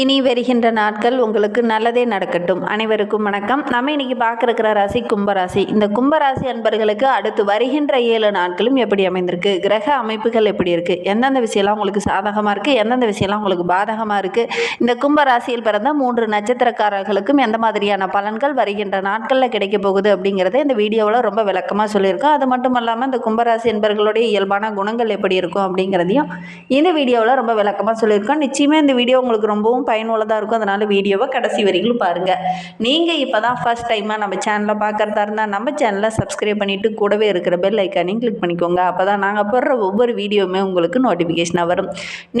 இனி வருகின்ற நாட்கள் உங்களுக்கு நல்லதே நடக்கட்டும். அனைவருக்கும் வணக்கம். நம்ம இன்னைக்கு பார்க்குற ராசி கும்பராசி. இந்த கும்பராசி அன்பர்களுக்கு அடுத்து வருகின்ற ஏழு நாட்களும் எப்படி அமைந்திருக்கு? கிரக அமைப்புகள் எப்படி இருக்குது எந்தெந்த விஷயம்லாம் உங்களுக்கு சாதகமாக இருக்குது எந்தெந்த விஷயம்லாம் உங்களுக்கு பாதகமாக இருக்குது இந்த கும்பராசியில் பிறந்த மூன்று நட்சத்திரக்காரர்களுக்கும் எந்த மாதிரியான பலன்கள் வருகின்ற நாட்களில் கிடைக்க போகுது அப்படிங்கிறத இந்த வீடியோவில் ரொம்ப விளக்கமாக சொல்லியிருக்கோம். அது மட்டும் இல்லாமல் இந்த கும்பராசி என்பர்களுடைய இயல்பான குணங்கள் எப்படி இருக்கும் அப்படிங்கிறதையும் இந்த வீடியோவில் ரொம்ப விளக்கமாக சொல்லியிருக்கோம். நிச்சயமே இந்த வீடியோ உங்களுக்கு ரொம்பவும் பயனுள்ளதாக இருக்கும். அதனால் வீடியோவை கடைசி வரைக்கும் பாருங்கள் நீங்கள் இப்போ தான் ஃபஸ்ட் டைமாக நம்ம சேனலை பார்க்குறதா இருந்தால் நம்ம சேனலை சப்ஸ்கிரைப் பண்ணிவிட்டு கூடவே இருக்கிற பெல் ஐக்கானையும் கிளிக் பண்ணிக்கோங்க. அப்போ தான் நாங்கள் போடுற ஒவ்வொரு வீடியோவுமே உங்களுக்கு நோட்டிஃபிகேஷனாக வரும்.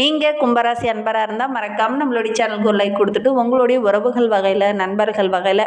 நீங்கள் கும்பராசி அன்பராக இருந்தால் மறக்காமல் நம்மளுடைய சேனலுக்கு ஒரு லைக் கொடுத்துட்டு உங்களுடைய உறவுகள் வகையில் நண்பர்கள் வகையில்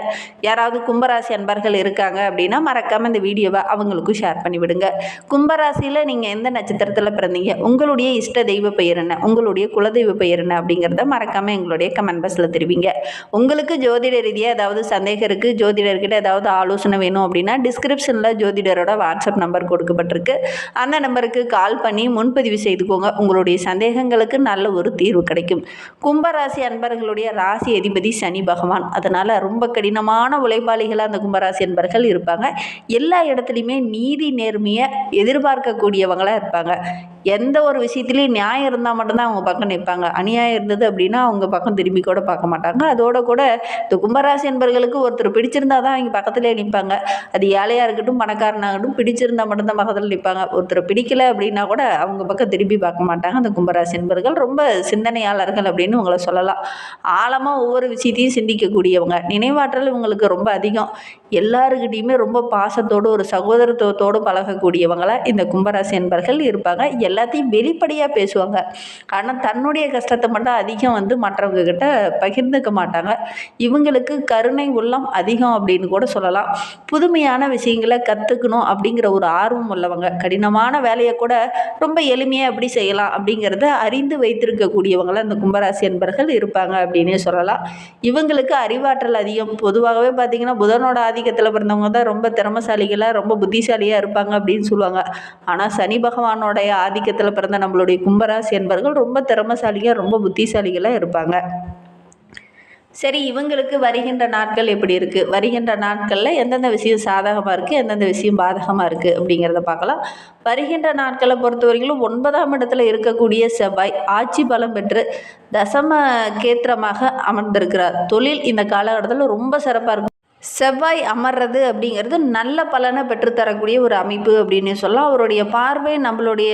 யாராவது கும்பராசி அன்பர்கள் இருக்காங்க அப்படின்னா மறக்காமல் இந்த வீடியோவை அவங்களுக்கும் ஷேர் பண்ணிவிடுங்க கும்பராசியில் நீங்கள் எந்த நட்சத்திரத்தில் பிறந்தீங்க? உங்களுடைய இஷ்ட தெய்வ பெயர் என்ன? உங்களுடைய குலதெய்வ பெயர் என்ன? அப்படிங்கிறத மறக்காமல் எங்களுக்கு உங்களுடைய கமெண்ட் பாக்ஸில் தெரிவிங்க. உங்களுக்கு ஜோதிட ரீதியாக ஏதாவது சந்தேகம் இருக்குது ஜோதிடர்கிட்ட ஏதாவது ஆலோசனை வேணும் அப்படின்னா டிஸ்கிரிப்ஷனில் ஜோதிடரோட வாட்ஸ்அப் நம்பர் கொடுக்கப்பட்டிருக்கு. அந்த நம்பருக்கு கால் பண்ணி முன்பதிவு செய்துக்கோங்க. உங்களுடைய சந்தேகங்களுக்கு நல்ல ஒரு தீர்வு கிடைக்கும். கும்பராசி அன்பர்களுடைய ராசி அதிபதி சனி பகவான். அதனால் ரொம்ப கடினமான உழைப்பாளிகளாக அந்த கும்பராசி அன்பர்கள் இருப்பாங்க. எல்லா இடத்துலையுமே நீதி நேர்மையை எதிர்பார்க்கக்கூடியவங்களாக இருப்பாங்க. எந்த ஒரு விஷயத்துலையும் நியாயம் இருந்தால் மட்டும்தான் அவங்க பக்கம் நிற்பாங்க. அநியாயம் இருந்தது அப்படின்னா அவங்க பக்கம் திரும்பி கூட பார்க்க மாட்டாங்க. அதோட கூட இந்த கும்பராசி என்பர்களுக்கு ஒருத்தர் பிடிச்சிருந்தா தான் அவங்க பக்கத்துலேயே நிற்பாங்க. அது ஏழையாக இருக்கட்டும் பணக்காரனாகட்டும் பிடிச்சிருந்தா மட்டும்தான் பக்கத்தில் நிற்பாங்க. ஒருத்தர் பிடிக்கல அப்படின்னா கூட அவங்க பக்கம் திரும்பி பார்க்க மாட்டாங்க. அந்த கும்பராசி என்பர்கள் ரொம்ப சிந்தனையாளர்கள் அப்படின்னு உங்களை சொல்லலாம். ஆழமாக ஒவ்வொரு விஷயத்தையும் சிந்திக்கக்கூடியவங்க. நினைவாற்றல் இவங்களுக்கு ரொம்ப அதிகம். எல்லாருக்கிட்டேயுமே ரொம்ப பாசத்தோடு ஒரு சகோதரத்துவத்தோடு பழகக்கூடியவங்களாக இந்த கும்பராசி என்பர்கள் இருப்பாங்க. எல்லாத்தையும் வெளிப்படையாக பேசுவாங்க. ஆனால் தன்னுடைய கஷ்டத்தை மட்டும் அதிகம் வந்து மற்றவங்க கிட்ட பகிர்ந்துக்க மாட்டாங்க. இவங்களுக்கு கருணை உள்ளம் அதிகம் அப்படின்னு கூட சொல்லலாம். புதுமையான விஷயங்களை கற்றுக்கணும் அப்படிங்கிற ஒரு ஆர்வம் உள்ளவங்க. கடினமான வேலையை கூட ரொம்ப எளிமையாக எப்படி செய்யலாம் அப்படிங்கிறத அறிந்து வைத்திருக்கக்கூடியவங்கள இந்த கும்பராசி அன்பர்கள் இருப்பாங்க அப்படின்னே சொல்லலாம். இவங்களுக்கு அறிவாற்றல் அதிகம். பொதுவாகவே பார்த்திங்கன்னா புதனோட ஆதிக்கத்தில் பிறந்தவங்க தான் ரொம்ப திறமசாலிகளாக ரொம்ப புத்திசாலியாக இருப்பாங்க அப்படின்னு சொல்லுவாங்க. ஆனால் சனி பகவானோடைய ஆதிக்கத்தில் பிறந்த நம்மளுடைய கும்பராசி என்பர்கள் ரொம்ப திறமசாலியாக ரொம்ப புத்திசாலிகளாக இருப்பாங்க. சரி இவங்களுக்கு வருகின்ற நாட்கள் எப்படி இருக்குது வருகின்ற நாட்களில் எந்தெந்த விஷயம் சாதகமாக இருக்குது எந்தெந்த விஷயம் பாதகமாக இருக்குது அப்படிங்கிறத பார்க்கலாம். வருகின்ற நாட்களை பொறுத்தவரையிலும் ஒன்பதாம் இடத்துல இருக்கக்கூடிய செவ்வாய் ஆட்சி பலம் பெற்று தசம கேத்திரமாக அமர்ந்திருக்கிறார். தொழில் இந்த காலகட்டத்தில் ரொம்ப சிறப்பாக இருக்கும். செவ்வாய் அமர்றது அப்படிங்கிறது நல்ல பலனை பெற்றுத்தரக்கூடிய ஒரு அமைப்பு அப்படின்னு சொல்லலாம். அவருடைய பார்வை நம்மளுடைய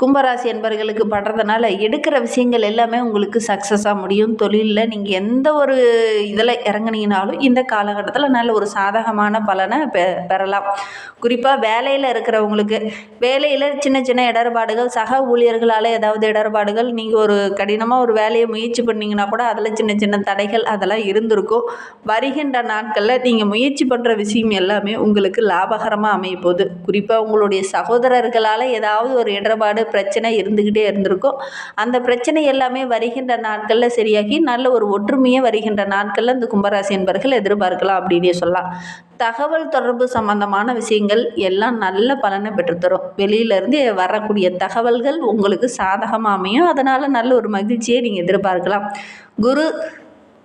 கும்பராசி என்பர்களுக்கு படுறதுனால எடுக்கிற விஷயங்கள் எல்லாமே உங்களுக்கு சக்ஸஸாக முடியும். தொழிலில் நீங்கள் எந்த ஒரு இதில் இறங்குனீங்கனாலும் இந்த காலகட்டத்தில் நல்ல ஒரு சாதகமான பலனை பெ பெறலாம். குறிப்பாக வேலையில் இருக்கிறவங்களுக்கு வேலையில் சின்ன சின்ன இடர்பாடுகள் சக ஊழியர்களால் ஏதாவது இடர்பாடுகள் நீங்கள் ஒரு கடினமாக ஒரு வேலையை முயற்சி பண்ணிங்கன்னா கூட அதில் சின்ன சின்ன தடைகள் அதெல்லாம் இருந்திருக்கும். வருகின்ற நாட்களில் நீங்கள் முயற்சி பண்ணுற விஷயம் எல்லாமே உங்களுக்கு லாபகரமாக அமைய போகுது. குறிப்பாக உங்களுடைய சகோதரர்களால் ஏதாவது ஒரு இடர்பாடு பிரச்சனை இருந்துக்கிட்டே இருந்திருக்கும். அந்த பிரச்சனை எல்லாமே வருகின்ற நாட்களில் சரியாகி நல்ல ஒரு ஒற்றுமையை வருகின்ற நாட்களில் இந்த கும்பராசி என்பர்கள் எதிர்பார்க்கலாம் அப்படின்னே சொல்லலாம். தகவல் தொடர்பு சம்பந்தமான விஷயங்கள் எல்லாம் நல்ல பலனை பெற்றுத்தரும். வெளியிலேருந்து வரக்கூடிய தகவல்கள் உங்களுக்கு சாதகமாக அமையும். அதனால் நல்ல ஒரு மகிழ்ச்சியை நீங்கள் எதிர்பார்க்கலாம். குரு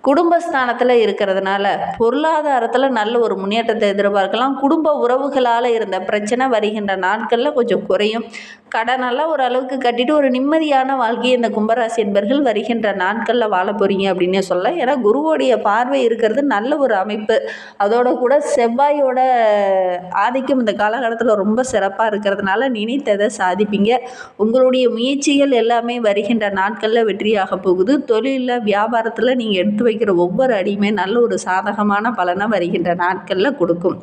குடும்பஸ்தானத்தில் இருக்கிறதுனால பொருளாதாரத்தில் நல்ல ஒரு முன்னேற்றத்தை எதிர்பார்க்கலாம். குடும்ப உறவுகளால் இருந்த பிரச்சனை வருகின்ற நாட்களில் கொஞ்சம் குறையும். கடனெல்லாம் ஓரளவுக்கு கட்டிட்டு ஒரு நிம்மதியான வாழ்க்கையை இந்த கும்பராசி என்பர்கள் வருகின்ற நாட்களில் வாழ போகிறீங்க அப்படின்னே சொல்ல ஏன்னா குருவோடைய பார்வை இருக்கிறது நல்ல ஒரு அமைப்பு. அதோட கூட செவ்வாயோட ஆதிக்கம் இந்த காலகட்டத்தில் ரொம்ப சிறப்பாக இருக்கிறதுனால நினைத்ததை சாதிப்பீங்க. உங்களுடைய முயற்சிகள் எல்லாமே வருகின்ற நாட்களில் வெற்றியாக போகுது. தொழிலில் வியாபாரத்தில் நீங்கள் எடுத்து வைக்கிற ஒவ்வொரு அடியுமே நல்ல ஒரு சாதகமான பலனை வருகின்ற நாட்களில் கொடுக்கும்.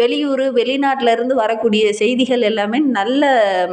வெளியூர் வெளிநாட்டிலேருந்து வரக்கூடிய செய்திகள் எல்லாமே நல்ல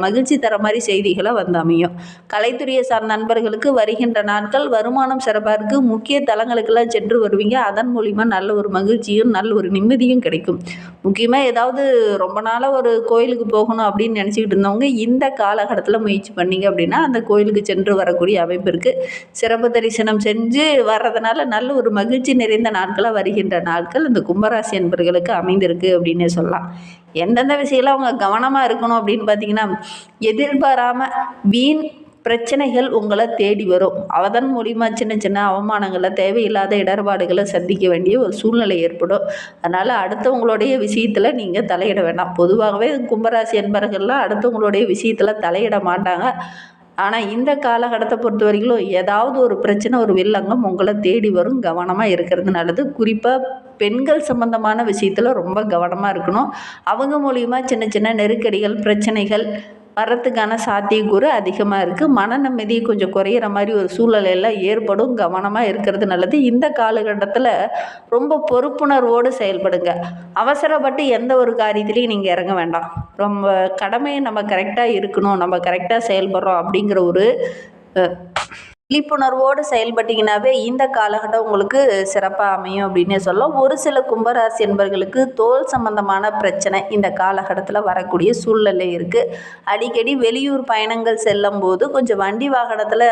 மகிழ்ச்சி தர மாதிரி செய்திகளாக வந்து அமையும். கலைத்துறையை சார்ந்த நண்பர்களுக்கு வருகின்ற நாட்கள் வருமானம் சிறப்பாக இருக்குது முக்கிய தலங்களுக்கெல்லாம் சென்று வருவீங்க. அதன் மூலிமா நல்ல ஒரு மகிழ்ச்சியும் நல்ல ஒரு நிம்மதியும் கிடைக்கும். முக்கியமாக ஏதாவது ரொம்ப நாளாக ஒரு கோயிலுக்கு போகணும் அப்படின்னு நினச்சிக்கிட்டு இருந்தவங்க இந்த காலகட்டத்தில் முயற்சி பண்ணீங்க அப்படின்னா அந்த கோயிலுக்கு சென்று வரக்கூடிய அமைப்பு இருக்குது சிறப்பு தரிசனம் செஞ்சு வர்றதுனால நல்ல ஒரு மகிழ்ச்சி நிறைந்த நாட்களாக வருகின்ற நாட்கள் இந்த கும்பராசி என்பர்களுக்கு அமைந்திருக்கு அப்படின்னு சொல்லலாம். எந்தெந்த விஷயத்தில் அவங்க கவனமாக இருக்கணும் அப்படின்னு பார்த்தீங்கன்னா எதிர்பாராமல் வீண் பிரச்சனைகள் உங்களை தேடி வரும். அதன் மூலிமா சின்ன சின்ன அவமானங்களை தேவையில்லாத இடர்பாடுகளை சந்திக்க வேண்டிய ஒரு சூழ்நிலை ஏற்படும். அதனால் அடுத்தவங்களுடைய விஷயத்தில் நீங்கள் தலையிட வேண்டாம் பொதுவாகவே கும்பராசி என்பவர்கள்லாம் அடுத்தவங்களுடைய விஷயத்தில் தலையிட மாட்டாங்க. ஆனால் இந்த காலகட்டத்தை பொறுத்த வரைக்கும் ஏதாவது ஒரு பிரச்சனை ஒரு வில்லங்கம் உங்களை தேடி வரும். கவனமாக இருக்கிறது நல்லது. குறிப்பாக பெண்கள் சம்பந்தமான விஷயத்தில் ரொம்ப கவனமாக இருக்கணும். அவங்க மூலிமா சின்ன சின்ன நெருக்கடிகள் பிரச்சனைகள் வர்றதுக்கான சாத்தியக்கூறு அதிகமாக இருக்குது மன நிம்மதி கொஞ்சம் குறையிற மாதிரி ஒரு சூழ்நிலையெல்லாம் ஏற்படும். கவனமாக இருக்கிறது நல்லது. இந்த காலகட்டத்தில் ரொம்ப பொறுப்புணர்வோடு செயல்படுங்க. அவசரப்பட்டு எந்த ஒரு காரியத்திலையும் நீங்கள் இறங்க வேண்டாம். ரொம்ப கடமையை நம்ம கரெக்டாக இருக்கணும். நம்ம கரெக்டாக செயல்படுறோம் அப்படிங்கிற ஒரு விழிப்புணர்வோடு செயல்பட்டீங்கன்னாவே இந்த காலகட்டம் உங்களுக்கு சிறப்பாக அமையும் அப்படின்னே சொல்லலாம். ஒரு சில கும்பராசி என்பவர்களுக்கு தோல் சம்பந்தமான பிரச்சனை இந்த காலகட்டத்தில் வரக்கூடிய சூழ்நிலை இருக்குது அடிக்கடி வெளியூர் பயணங்கள் செல்லும் போது கொஞ்சம் வண்டி வாகனத்தில்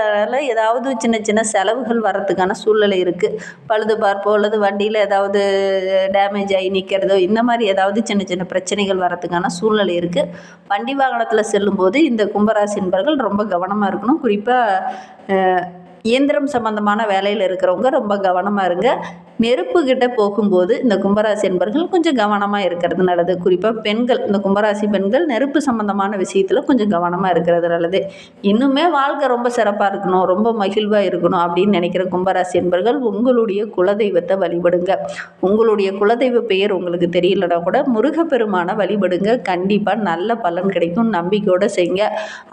ஏதாவது சின்ன சின்ன செலவுகள் வர்றதுக்கான சூழ்நிலை இருக்குது பழுது பார்ப்போ அல்லது வண்டியில் ஏதாவது டேமேஜ் ஆகி நிற்கிறதோ இந்த மாதிரி ஏதாவது சின்ன சின்ன பிரச்சனைகள் வரத்துக்கான சூழ்நிலை இருக்குது வண்டி வாகனத்தில் செல்லும்போது இந்த கும்பராசி என்பவர்கள் ரொம்ப கவனமாக இருக்கணும். குறிப்பாக இயந்திரம் சம்பந்தமான வேலையில் இருக்கிறவங்க ரொம்ப கவனமாக இருங்க. நெருப்பு கிட்ட போகும்போது இந்த கும்பராசி என்பர்கள் கொஞ்சம் கவனமாக இருக்கிறது நல்லது. குறிப்பாக பெண்கள் இந்த கும்பராசி பெண்கள் நெருப்பு சம்பந்தமான விஷயத்தில் கொஞ்சம் கவனமாக இருக்கிறது நல்லது. இன்னுமே வாழ்க்கை ரொம்ப சிறப்பாக இருக்கணும் ரொம்ப மகிழ்வாக இருக்கணும் அப்படின்னு நினைக்கிற கும்பராசி என்பர்கள் உங்களுடைய குலதெய்வத்தை வழிபடுங்க. உங்களுடைய குலதெய்வ பெயர் உங்களுக்கு தெரியலனா கூட முருகப்பெருமானை வழிபடுங்க. கண்டிப்பாக நல்ல பலன் கிடைக்கும். நம்பிக்கையோடு செய்யுங்க.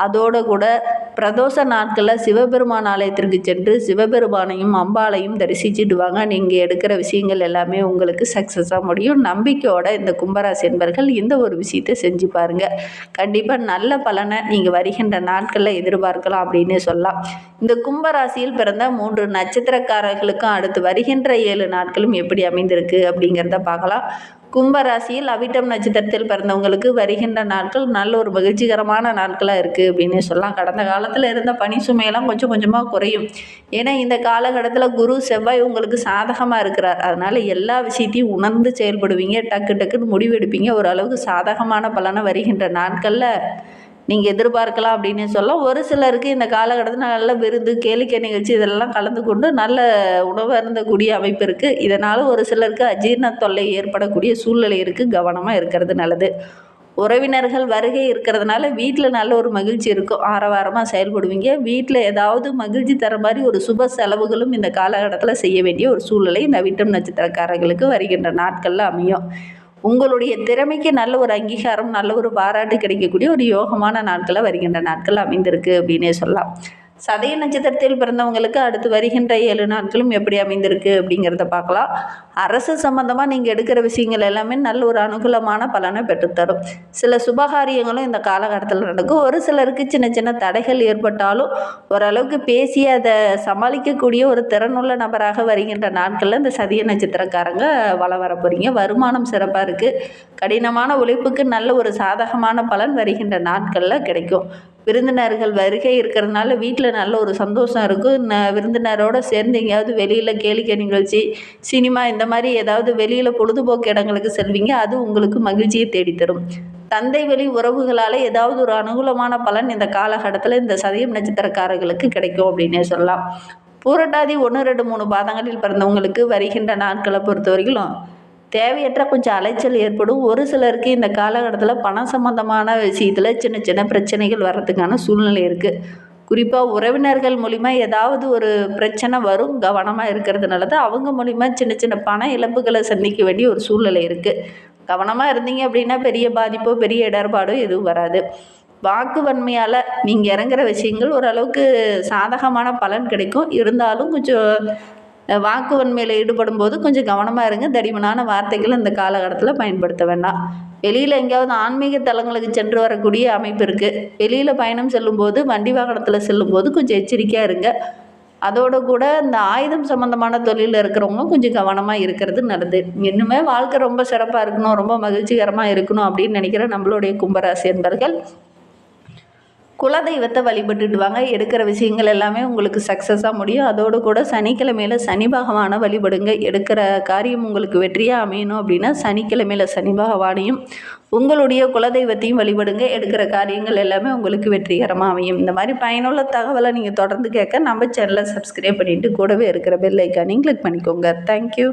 அதோட கூட பிரதோஷ நாட்களில் சிவபெருமான் ஆலயத்திற்கு சென்று சிவபெருமானையும் அம்பாளையும் தரிசிச்சுட்டு வாங்க நீங்கள் எடுக்கிற விஷயங்கள் எல்லாமே உங்களுக்கு சக்ஸஸாக முடியும். நம்பிக்கையோட இந்த கும்பராசி என்பர்கள் இந்த ஒரு விஷயத்தை செஞ்சு பாருங்க. கண்டிப்பாக நல்ல பலனை நீங்கள் வருகின்ற நாட்களில் எதிர்பார்க்கலாம் அப்படின்னு சொல்லலாம். இந்த கும்பராசியில் பிறந்த மூன்று நட்சத்திரக்காரர்களுக்கும் அடுத்து வருகின்ற ஏழு நாட்களும் எப்படி அமைந்திருக்கு அப்படிங்கிறத பார்க்கலாம். கும்பராசியில் அவிட்டம் நட்சத்திரத்தில் பிறந்தவங்களுக்கு வருகின்ற நாட்கள் நல்ல ஒரு மகிழ்ச்சிகரமான நாட்களாக இருக்குது அப்படின்னு சொல்லலாம். கடந்த காலத்தில் இருந்த பனி சுமையெல்லாம் கொஞ்சம் கொஞ்சமாக குறையும். ஏன்னா இந்த காலகட்டத்தில் குரு செவ்வாய் உங்களுக்கு சாதகமாக இருக்கிறார். அதனால் எல்லா விஷயத்தையும் உணர்ந்து செயல்படுவீங்க. டக்கு டக்குன்னு முடிவெடுப்பீங்க. ஓரளவுக்கு சாதகமான பலனை வருகின்ற நாட்களில் நீங்கள் எதிர்பார்க்கலாம் அப்படின்னு சொல்ல ஒரு சிலருக்கு இந்த காலகட்டத்தில் நல்ல விருந்து கேளிக்கை நிகழ்ச்சி இதெல்லாம் கலந்து கொண்டு நல்ல உணவு அருந்தக்கூடிய அமைப்பு இருக்குது இதனால் ஒரு சிலருக்கு அஜீரண தொல்லை ஏற்படக்கூடிய சூழ்நிலை இருக்குது கவனமாக இருக்கிறது நல்லது. உறவினர்கள் வருகை இருக்கிறதுனால வீட்டில் நல்ல ஒரு மகிழ்ச்சி இருக்கும். ஆரவாரமாக செயல்படுவீங்க. வீட்டில் ஏதாவது மகிழ்ச்சி தர மாதிரி ஒரு சுப செலவுகளும் இந்த காலகட்டத்தில் செய்ய வேண்டிய ஒரு சூழ்நிலை இந்த விட்டம் நட்சத்திரக்காரர்களுக்கு வருகின்ற நாட்களில் அமையும். உங்களுடைய திறமைக்கு நல்ல ஒரு அங்கீகாரம் நல்ல ஒரு பாராட்டு கிடைக்கக்கூடிய ஒரு யோகமான நாட்களில் வருகின்ற நாட்கள் அமைந்திருக்கு அப்படின்னே சொல்லலாம். சதய நட்சத்திரத்தில் பிறந்தவங்களுக்கு அடுத்து வருகின்ற ஏழு நாட்களும் எப்படி அமைந்திருக்கு அப்படிங்கிறத பார்க்கலாம். அரசு சம்பந்தமாக நீங்கள் எடுக்கிற விஷயங்கள் எல்லாமே நல்ல ஒரு அனுகூலமான பலனை பெற்றுத்தரும். சில சுபகாரியங்களும் இந்த காலகட்டத்தில் நடக்கும். ஒரு சிலருக்கு சின்ன சின்ன தடைகள் ஏற்பட்டாலும் ஓரளவுக்கு பேசி அதை சமாளிக்கக்கூடிய ஒரு திறனுள்ள நபராக வருகின்ற நாட்களில் இந்த சதிய நட்சத்திரக்காரங்க வள வர போகிறீங்க வருமானம் சிறப்பாக இருக்குது கடினமான உழைப்புக்கு நல்ல ஒரு சாதகமான பலன் வருகின்ற நாட்களில் கிடைக்கும். விருந்தினர்கள் வருகை இருக்கிறதுனால வீட்டில் நல்ல ஒரு சந்தோஷம் இருக்கும். ந விருந்தினரோடு சேர்ந்து எங்கேயாவது வெளியில் கேளிக்கை நிகழ்ச்சி சினிமா இந்த மாதிரி ஏதாவது வெளியில் பொழுதுபோக்கு இடங்களுக்கு செல்வீங்க. அது உங்களுக்கு மகிழ்ச்சியை தேடித்தரும். தந்தை வழி உறவுகளால் ஏதாவது ஒரு அனுகூலமான பலன் இந்த காலகட்டத்தில் இந்த சதயம் நட்சத்திரக்காரர்களுக்கு கிடைக்கும் அப்படின்னே சொல்லலாம். பூரட்டாதி ஒன்று ரெண்டு மூணு பாதங்களில் பிறந்தவங்களுக்கு வருகின்ற நாட்களை பொறுத்த வரைக்கும் தேவையற்ற கொஞ்சம் அலைச்சல் ஏற்படும். ஒரு சிலருக்கு இந்த காலகட்டத்தில் பணம் சம்மந்தமான விஷயத்தில் சின்ன சின்ன பிரச்சனைகள் வர்றதுக்கான சூழ்நிலை இருக்குது குறிப்பாக உறவினர்கள் மூலிமா ஏதாவது ஒரு பிரச்சனை வரும் கவனமாக இருக்கிறதுனால தான் அவங்க மூலிமா சின்ன சின்ன பண இழப்புகளை சந்திக்க வேண்டிய ஒரு சூழ்நிலை இருக்குது கவனமாக இருந்தீங்க அப்படின்னா பெரிய பாதிப்போ பெரிய இடர்பாடோ எதுவும் வராது. வாக்கு வன்மையால் நீங்கள் இறங்குற விஷயங்கள் ஓரளவுக்கு சாதகமான பலன் கிடைக்கும். இருந்தாலும் கொஞ்சம் வாக்கு வன்மையில் ஈடுபடும் போது கொஞ்சம் கவனமாக இருங்க. தடிமனான வார்த்தைகள் இந்த காலகட்டத்தில் பயன்படுத்த வேண்டாம். வெளியில் எங்கேயாவது ஆன்மீக தலங்களுக்கு சென்று வரக்கூடிய அமைப்பு இருக்குது வெளியில் பயணம் செல்லும்போது வண்டி வாகனத்தில் செல்லும்போது கொஞ்சம் எச்சரிக்கையாக இருங்க. அதோடு கூட இந்த ஆயுதம் சம்மந்தமான தொழிலில் இருக்கிறவங்க கொஞ்சம் கவனமாக இருக்கிறது நல்லது. இன்னுமே வாழ்க்கை ரொம்ப சிறப்பாக இருக்கணும் ரொம்ப மகிழ்ச்சிகரமாக இருக்கணும் அப்படின்னு நினைக்கிற நம்மளுடைய கும்பராசி என்பர்கள் குலதெய்வத்தை வழிபட்டுட்டு வாங்க எடுக்கிற விஷயங்கள் எல்லாமே உங்களுக்கு சக்ஸஸாக முடியும். அதோடு கூட சனிக்கிழமையில சனி பகவானை வழிபடுங்க. எடுக்கிற காரியம் உங்களுக்கு வெற்றியாக அமையணும் அப்படின்னா சனிக்கிழமையில சனி பகவானையும் உங்களுடைய குலதெய்வத்தையும் வழிபடுங்க. எடுக்கிற காரியங்கள் எல்லாமே உங்களுக்கு வெற்றிகரமாக அமையும். இந்த மாதிரி பயனுள்ள தகவலை நீங்கள் தொடர்ந்து கேட்க நம்ம சேனலை சப்ஸ்கிரைப் பண்ணிவிட்டு கூடவே இருக்கிற பெல் ஐக்கானையும் கிளிக் பண்ணிக்கோங்க. தேங்க்யூ